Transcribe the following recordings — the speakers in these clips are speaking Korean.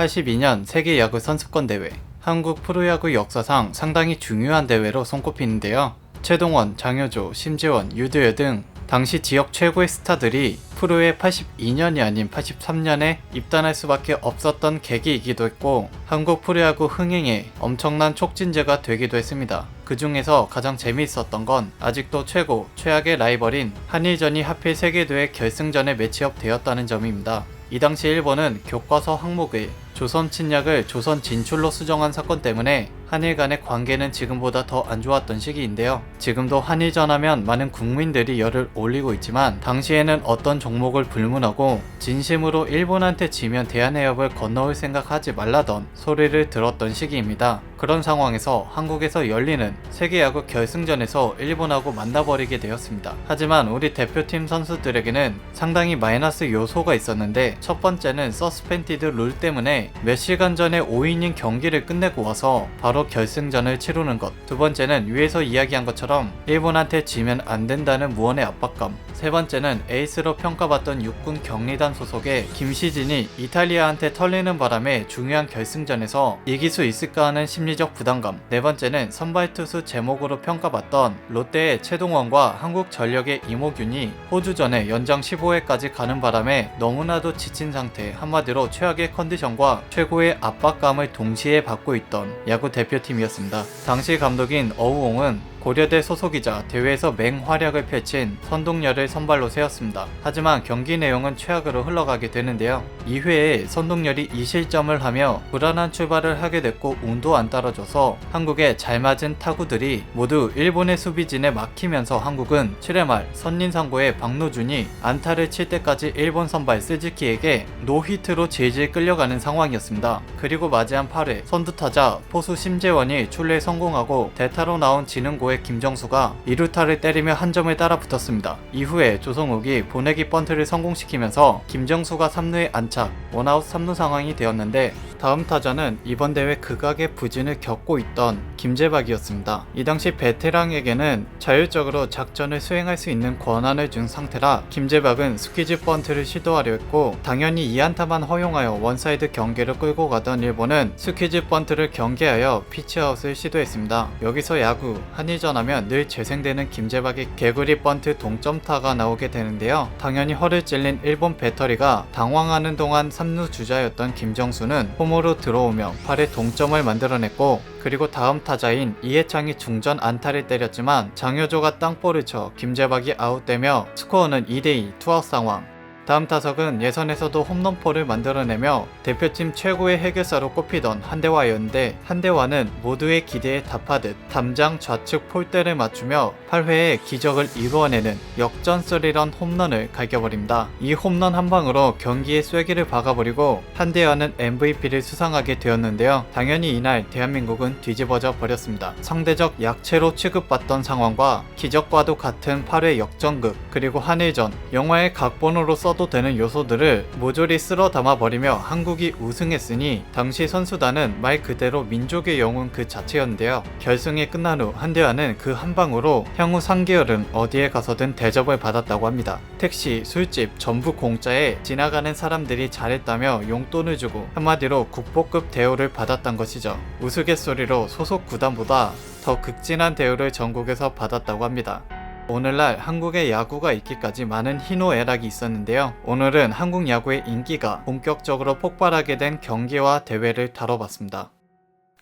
82년 세계 야구 선수권 대회. 한국 프로야구 역사상 상당히 중요한 대회로 손꼽히는데요. 최동원, 장효조, 심지원, 유도여 등 당시 지역 최고의 스타들이 프로에 82년이 아닌 83년에 입단할 수밖에 없었던 계기이기도 했고 한국 프로야구 흥행에 엄청난 촉진제가 되기도 했습니다. 그 중에서 가장 재미있었던 건 아직도 최고, 최악의 라이벌인 한일전이 하필 세계대회 결승전에 매치업 되었다는 점입니다. 이 당시 일본은 교과서 항목을 조선 침략을 조선 진출로 수정한 사건 때문에 한일 간의 관계는 지금보다 더 안 좋았던 시기인데요. 지금도 한일전 하면 많은 국민들이 열을 올리고 있지만 당시에는 어떤 종목을 불문하고 진심으로 일본한테 지면 대한해협을 건너올 생각하지 말라던 소리를 들었던 시기입니다. 그런 상황에서 한국에서 열리는 세계야구 결승전에서 일본하고 만나버리게 되었습니다. 하지만 우리 대표팀 선수들에게는 상당히 마이너스 요소가 있었는데 첫 번째는 서스펜티드 룰 때문에 몇 시간 전에 5이닝 경기를 끝내고 와서 바로 결승전을 치르는 것. 두 번째는 위에서 이야기한 것처럼 일본한테 지면 안 된다는 무언의 압박감. 세 번째는 에이스로 평가받던 육군 격리단 소속의 김시진이 이탈리아한테 털리는 바람에 중요한 결승전에서 이길 수 있을까 하는 심리적 부담감. 네 번째는 선발 투수 제목으로 평가받던 롯데의 최동원과 한국전력의 이모균이 호주전에 연장 15회까지 가는 바람에 너무나도 지친 상태, 한마디로 최악의 컨디션과 최고의 압박감을 동시에 받고 있던 야구 대표팀이었습니다. 당시 감독인 어우홍은 고려대 소속이자 대회에서 맹활약을 펼친 선동열을 선발로 세웠습니다. 하지만 경기 내용은 최악으로 흘러가게 되는데요. 2회에 선동열이 2실점을 하며 불안한 출발을 하게 됐고 운도 안 따라줘서 한국에 잘 맞은 타구들이 모두 일본의 수비진에 막히면서 한국은 7회 말 선린상고의 박노준이 안타를 칠 때까지 일본 선발 스즈키에게 노히트로 질질 끌려가는 상황이었습니다. 그리고 맞이한 8회 선두타자 포수 심재원이 출루에 성공하고 대타로 나온 지능고의 김정수가 2루타를 때리며 한 점을 따라 붙었습니다. 이후에 조성욱이 보내기 번트를 성공시키면서 김정수가 3루에 안 착, 원아웃 3루 상황이 되었는데 다음 타자는 이번 대회 극악의 부진을 겪고 있던 김재박이었습니다. 이 당시 베테랑에게는 자율적으로 작전을 수행할 수 있는 권한을 준 상태라 김재박은 스퀴즈 번트를 시도하려 했고 당연히 2안타만 허용하여 원사이드 경기를 끌고 가던 일본은 스퀴즈 번트를 경계하여 피치아웃을 시도했습니다. 여기서 야구, 한일전 하면 늘 재생되는 김재박의 개구리 번트 동점타가 나오게 되는데요. 당연히 허를 찔린 일본 배터리가 당황하는 동안 3루 주자였던 김정수는 홈으로 들어오며 8회 동점을 만들어냈고 그리고 다음 타자인 이해창이 중전 안타를 때렸지만 장효조가 땅볼을 쳐 김재박이 아웃되며 스코어는 2대2 투아웃 상황. 다음 타석은 예선에서도 홈런포를 만들어내며 대표팀 최고의 해결사로 꼽히던 한대화였는데 한대화는 모두의 기대에 답하듯 담장 좌측 폴대를 맞추며 8회에 기적을 이루어내는 역전 스리런 홈런을 갈겨버립니다. 이 홈런 한 방으로 경기의 쐐기를 박아버리고 한대화는 MVP를 수상하게 되었는데요. 당연히 이날 대한민국은 뒤집어져 버렸습니다. 상대적 약체로 취급받던 상황과 기적과도 같은 8회 역전극 그리고 한일전 영화의 각본으로 써도 되는 요소들을 모조리 쓸어 담아버리며 한국이 우승했으니 당시 선수단은 말 그대로 민족의 영웅 그 자체였는데요. 결승이 끝난 후 한대화는 그한 방으로 향후 3개월은 어디에 가서든 대접을 받았다고 합니다. 택시, 술집 전부 공짜에 지나가는 사람들이 잘했다며 용돈을 주고 한마디로 국보급 대우를 받았던 것이죠. 우스갯소리로 소속 구단보다 더 극진한 대우를 전국에서 받았다고 합니다. 오늘날 한국의 야구가 있기까지 많은 희노애락이 있었는데요. 오늘은 한국 야구의 인기가 본격적으로 폭발하게 된 경기와 대회를 다뤄봤습니다.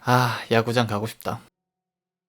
아, 야구장 가고 싶다.